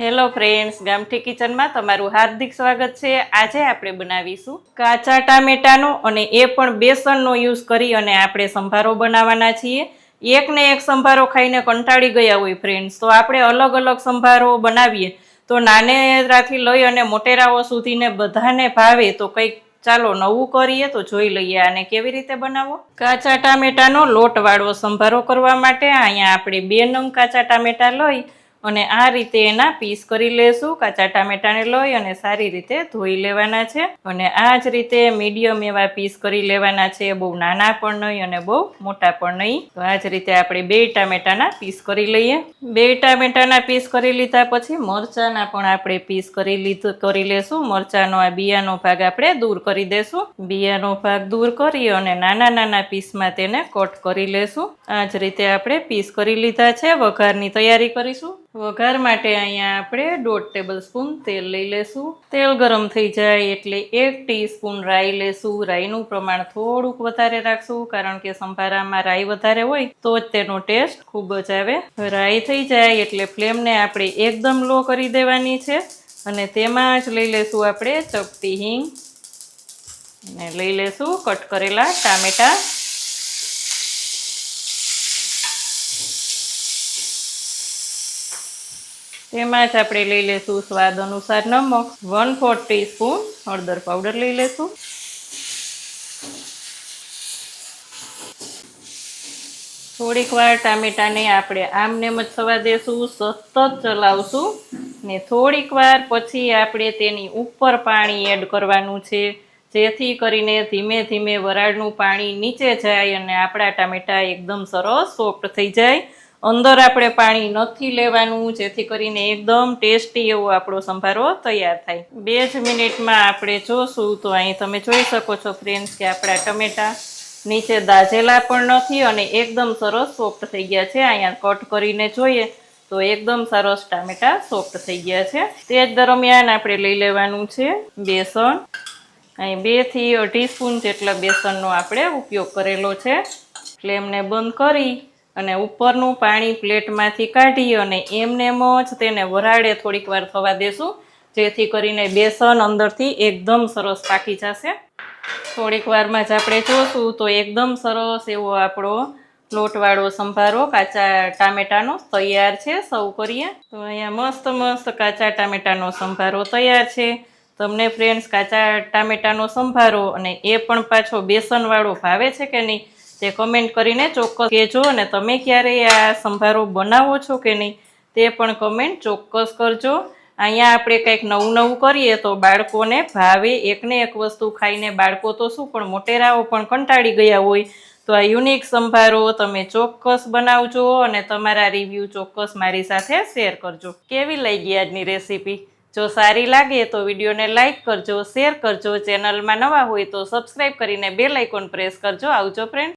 Hello friends ગામઠી કિચનમાં તમારું હાર્દિક સ્વાગત છે. આજે આપણે બનાવીશું કાચા ટામેટાનો અને એ પણ બેસનનો યુઝ કરી અને આપણે સંભારો બનાવવાના છીએ. એક ને એક સંભારો ખાઈને કંટાળી ગયા હોય ફ્રેન્ડ્સ તો આપણે અલગ અલગ સંભારો બનાવીએ. તો નાનેરાથી લઈ અને મોટેરાઓ સુધીને બધાને ભાવે, તો કંઈક ચાલો નવું કરીએ તો જોઈ લઈએ આને કેવી રીતે બનાવો કાચા ટામેટાનો લોટવાળો સંભારો કરવા માટે અહીંયા આપણે બે નંગ કાચા ટામેટા લઈ અને આ રીતે એના પીસ કરી લેશું, કાચા ટામેટાને લઈ અને સારી રીતે ધોઈ લેવાના છે. અને આ જ રીતે મીડિયમ એવા પીસ કરી લેવાના છે, બહુ નાના પણ નહીં અને બહુ મોટા પણ નહીં. તો આ જ રીતે આપણે બે ટામેટાના પીસ કરી લઈએ. બે ટામેટાના પીસ કરી લીધા પછી મરચાના પણ આપણે પીસ કરી લીધું, કરી લેશું. મરચાનો આ બિયાનો ભાગ આપણે દૂર કરી દેશું. બિયાનો ભાગ દૂર કરી અને નાના નાના પીસમાં તેને કટ કરી લેશું. આ જ રીતે આપણે પીસ કરી લીધા છે. વઘારની તૈયારી કરીશું. વઘાર માટે અહીંયા આપણે દોઢ ટેબલ સ્પૂન તેલ લઈ લેશું. તેલ ગરમ થઈ જાય એટલે એક ટીસ્પૂન રાઈ લેશું. રાઈનું પ્રમાણ થોડુંક વધારે રાખશું કારણ કે સંભારામાં રાઈ વધારે હોય તો જ તેનો ટેસ્ટ ખૂબ જ આવે. રાઈ થઈ જાય એટલે ફ્લેમને આપણે એકદમ લો કરી દેવાની છે અને તેમાં જ લઈ લેશું આપણે ચપટી હિંગ. અને લઈ લેશું કટ કરેલા ટામેટા. તેમાં જ આપણે લઈ લેશું સ્વાદ અનુસાર નમક. વન ફોર્થ ટીસ્પૂન હળદર પાવડર લઈ લેશું. થોડીક વાર ટામેટાને આપણે આમને જ થવા દેશું, સતત ચલાવશું ને થોડીક વાર પછી આપણે તેની ઉપર પાણી એડ કરવાનું છે. જેથી કરીને ધીમે ધીમે વરાળનું પાણી નીચે જાય અને આપણા ટામેટા એકદમ સરસ સોફ્ટ થઈ જાય. અંદર આપણે પાણી નથી લેવાનું, જેથી કરીને એકદમ ટેસ્ટી એવો આપણો સંભારો તૈયાર થાય. બે જ મિનિટમાં આપણે જોશું, તો અહીં તમે જોઈ શકો છો ફ્રેન્ડ્સ કે આપણા ટમેટા નીચે દાઝેલા પણ નથી અને એકદમ સરસ સોફ્ટ થઈ ગયા છે. અહીંયા કટ કરીને જોઈએ તો એકદમ સરસ ટામેટા સોફ્ટ થઈ ગયા છે. તે જ દરમિયાન આપણે લઈ લેવાનું છે બેસન અહીં બેથી અઢી સ્પૂન જેટલા બેસનનો આપણે ઉપયોગ કરેલો છે. ફ્લેમને બંધ કરી અને ઉપરનું પાણી પ્લેટમાંથી કાઢી અને એમને એમ જ તેને વરાળે થોડીક વાર થવા દેશું. જેથી કરીને બેસન અંદરથી એકદમ સરસ પાકી જશે. થોડીક વારમાં જ આપણે જોશું તો એકદમ સરસ એવો આપણો લોટવાળો સંભારો કાચા ટામેટાનો તૈયાર છે. સૌ કરીએ. તો અહીંયા મસ્ત મસ્ત કાચા ટામેટાનો સંભારો તૈયાર છે. તમને ફ્રેન્ડ્સ કાચા ટામેટાનો સંભારો અને એ પણ પાછો બેસનવાળો ભાવે છે કે નહીં તે કમેન્ટ કરીને ચોક્કસ કહેજો અને તમે ક્યારેય આ સંભારો બનાવો છો કે નહીં, તે પણ કમેન્ટ ચોક્કસ કરજો. અહીંયા આપણે કંઈક નવું નવું કરીએ તો બાળકોને ભાવે એકને એક વસ્તુ ખાઈને બાળકો તો શું પણ મોટેરાઓ પણ કંટાળી ગયા હોય. તો આ યુનિક સંભારો તમે ચોક્કસ બનાવજો અને તમારા રિવ્યૂ ચોક્કસ મારી સાથે શેર કરજો. કેવી લઈ ગઈ આજની રેસીપી જો સારી લાગે તો વિડીયોને લાઇક કરજો શેર કરજો ચેનલમાં નવા હોય તો સબસ્ક્રાઈબ કરીને બેલ આઇકોન પ્રેસ કરજો. આવજો ફ્રેન્ડ